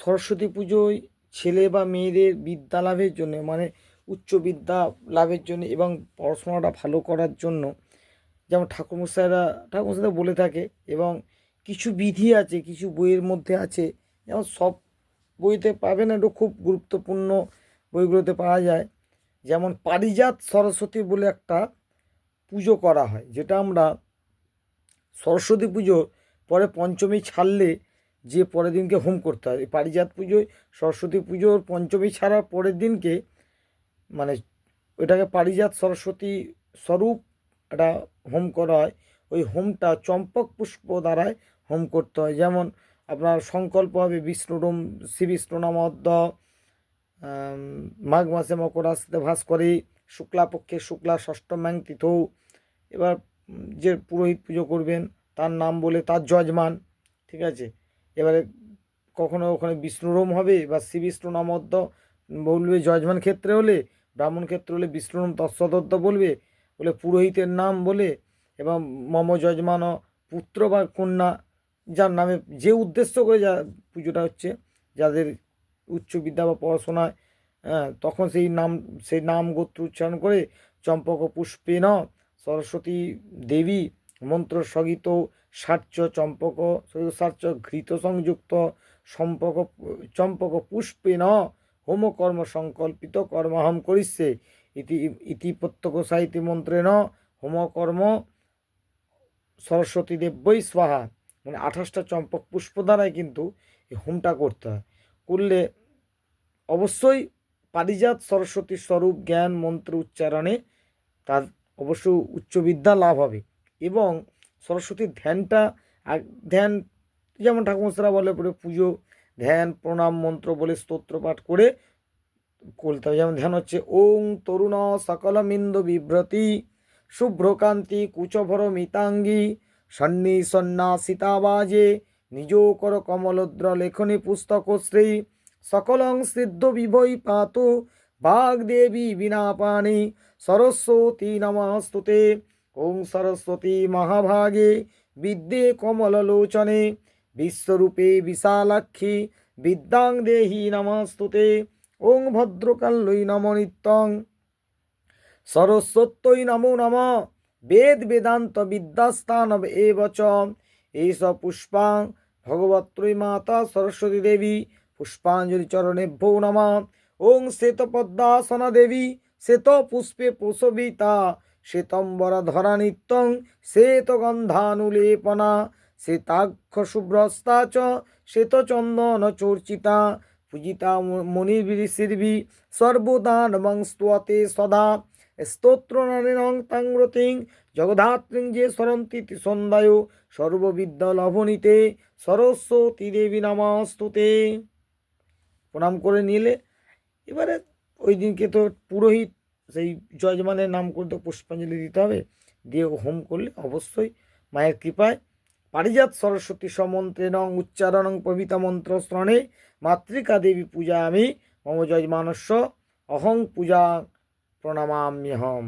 সরস্বতী পুজোয় ছেলে বা মেয়েদের বিদ্যা লাভের জন্য মানে উচ্চ বিদ্যা লাভের জন্য এবং পড়াশোনাটা ভালো করার জন্য, যেমন ঠাকুরমশাইরা ঠাকুরমশাইরা বলে থাকে এবং কিছু বিধি আছে, কিছু বইয়ের মধ্যে আছে, যেমন সব বইতে পাবে না একটু খুব গুরুত্বপূর্ণ বইগুলোতে পাওয়া যায়। যেমন পারিজাত সরস্বতী বলে একটা পুজো করা হয়, যেটা আমরা সরস্বতী পুজো পরে পঞ্চমী ছাড়লে যে পরের দিনকে হোম করতে হয়। পারিজাত পুজোয় সরস্বতী পুজোর পঞ্চমী ছাড়ার পরের দিনকে মানে ওইটাকে পারিজাত সরস্বতী স্বরূপ একটা হোম করা হয়। ওই হোমটা চম্পক পুষ্প দ্বারায় হোম করতে হয়। যেমন আপনার সংকল্প হবে বিষ্ণুরম, শ্রী বিষ্ণু মাঘ মাসে মকর রাশিতে ভাস করে শুক্লা পক্ষে শুক্লা ষষ্ঠম্যাং তিথৌ। এবার যে পুরোহিত পুজো করবেন, তার নাম বলে তার যজমান, ঠিক আছে? এবারে কখনো ওখানে বিষ্ণুরম হবে বা শ্রী বিষ্ণু নামদ্দ বলবে যজমান ক্ষেত্রে হলে, ব্রাহ্মণ ক্ষেত্রে হলে বিষ্ণুরম তৎসদত্ত বলবে, বলে পুরোহিতের নাম বলে, এবং মম যজমান পুত্র বা কন্যা যার নামে যে উদ্দেশ্য করে যা পুজোটা হচ্ছে, যাদের উচ্চ বিদ্যা বা পড়াশোনায় হ্যাঁ তখন সেই নাম সেই নাম গোত্র উচ্চারণ করে চম্পক পুষ্পেন সরস্বতী দেবী মন্ত্র সগীত সার্চ চম্পক সার্চ ঘৃত সংযুক্ত সম্পক চম্পক পুষ্পেন হোমকর্ম সংকল্পিত কর্মাহম করিষ্যে। ইতি ইতি প্রত্যক্ষ সাহিত্য মন্ত্রেণ হোমকর্ম সরস্বতী দেব্যই স্বাহা। মানে আঠাশটা চম্পক পুষ্প দ্বারাই কিন্তু এই হোমটা করতে হয়। করলে অবশ্যই পারিজাত সরস্বতী স্বরূপ জ্ঞান মন্ত্র উচ্চারণে তার অবশ্য উচ্চ বিদ্যা লাভ হবে। এবং সরস্বতীর ধ্যানটা ধ্যান, যেমন ঠাকুরমশারা বলে, পরে পুজো, ধ্যান, প্রণাম, মন্ত্র বলে স্তোত্র পাঠ করে করতে হবে যেমন ধ্যান হচ্ছে, ওং তরুণ সকলমিন্দ বিভ্রতি শুভ্রকান্তি কুচভর মিতাঙ্গী, সন্নি সন্ন্যাসিতাবাজে নিজ কর কমলদ্র লেখনী পুস্তক শ্রী, সকলং সিদ্ধ বিভৈ পাতু, বাগদেবী বিনা পাণি, সরস্বতী নমস্তুতে ওং সরস্বতী মহাভাগে বিদ্যে কমললোচনে, বিশ্বরূপে বিশালাক্ষী, বিদ্যাং দেহি নমস্তুতে, ওং ভদ্রকাল্যৈ নম নিত্যং। সরস্বত্যই নমো নম। বেদ বেদান্ত বিদ্যাস্থানব এব চ। এইস পুষ্পাং ভগবত্রৈ মাতা সরস্বতী দেবী, পুষ্পাঞ্জলি চরণেভ্যো নম। ওং শ্বেতপদ্মাসনা দেবী শ্বেত পুষ্পে প্রসবিতা। শ্বেতম্বর ধরা নিত্যং শ্বেতগন্ধানুলেপনা শ্বেতাক্ষ শুভ্রস্তা চ শ্বেতচন্দন চর্চিতা পূজিতা মণির্বিশির্বি সর্বদানবং স্তোতে সদা স্তোত্রনারীণং তাংরতিং জগধাত্রিং যে সরন্তি সন্ধ্যায়, সর্ববিদ্যা লভনীতে, সরস্বতী দেবী নমস্তুতে। প্রণাম করে নিলে, এবারে ওই দিনকে তো পুরোহিত সেই যজমানের নাম করতে পুষ্পাঞ্জলি দিতে হবে। দিয়ে হোম করলে অবশ্যই মায়ের কৃপায় পারিজাত সরস্বতী সমন্ত্রে সমন্ত্রেণং উচ্চারণং প্রভৃতা মন্ত্র শ্রণে মাতৃকা দেবী পূজা আমি মম যজমানস্য অহং পূজা প্রণামাম্যহম।